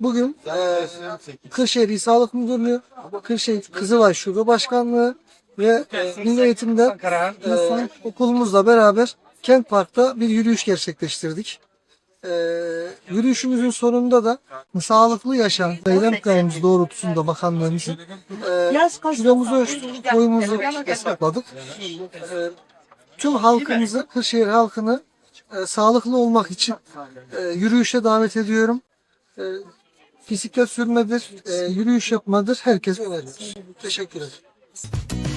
Bugün e, Kırşehir Sağlık Müdürlüğü, Kırşehir Kızılay Şube Başkanlığı ve e, Milli Eğitim'de e, okulumuzla beraber Kent Park'ta bir yürüyüş gerçekleştirdik. E, yürüyüşümüzün sonunda da sağlıklı yaşam eylem planımız doğrultusunda bakanlığımızın e, kilomuzu ölçtük, boyumuzu hesapladık. E, tüm halkımızı, Kırşehir halkını e, sağlıklı olmak için e, yürüyüşe davet ediyorum. E, bisiklet sürmedir, e, yürüyüş yapmadır. Herkes önerilir. Teşekkür ederim.